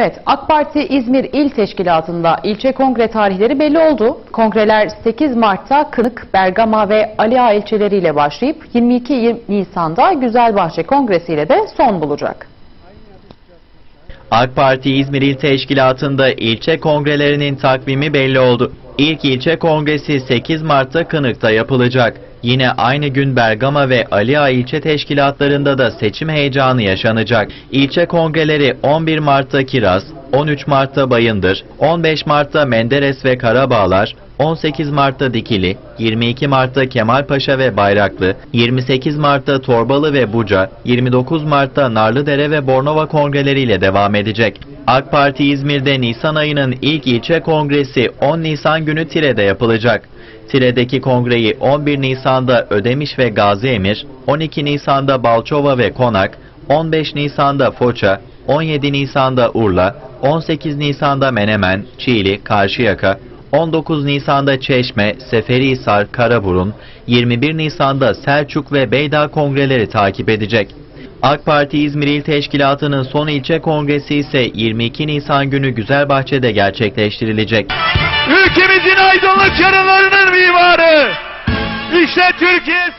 Evet, AK Parti İzmir İl Teşkilatı'nda ilçe kongre tarihleri belli oldu. Kongreler 8 Mart'ta Kınık, Bergama ve Aliağa ilçeleriyle başlayıp 22 Nisan'da Güzelbahçe Kongresi ile de son bulacak. AK Parti İzmir İl Teşkilatı'nda ilçe kongrelerinin takvimi belli oldu. İlk ilçe kongresi 8 Mart'ta Kınık'ta yapılacak. Yine aynı gün Bergama ve Aliağa ilçe teşkilatlarında da seçim heyecanı yaşanacak. İlçe kongreleri 11 Mart'ta Kiraz, 13 Mart'ta Bayındır, 15 Mart'ta Menderes ve Karabağlar, 18 Mart'ta Dikili, 22 Mart'ta Kemalpaşa ve Bayraklı, 28 Mart'ta Torbalı ve Buca, 29 Mart'ta Narlıdere ve Bornova kongreleriyle devam edecek. AK Parti İzmir'de Nisan ayının ilk ilçe kongresi 10 Nisan günü Tire'de yapılacak. Tire'deki kongreyi 11 Nisan'da Ödemiş ve Gaziemir, 12 Nisan'da Balçova ve Konak, 15 Nisan'da Foça, 17 Nisan'da Urla, 18 Nisan'da Menemen, Çiğli, Karşıyaka, 19 Nisan'da Çeşme, Seferihisar, Karaburun, 21 Nisan'da Selçuk ve Beydağ kongreleri takip edecek. AK Parti İzmir İl Teşkilatı'nın son ilçe kongresi ise 22 Nisan günü Güzelbahçe'de gerçekleştirilecek. Ülkemizin aydınlık yarınlarının mimarı. İşte Türkiye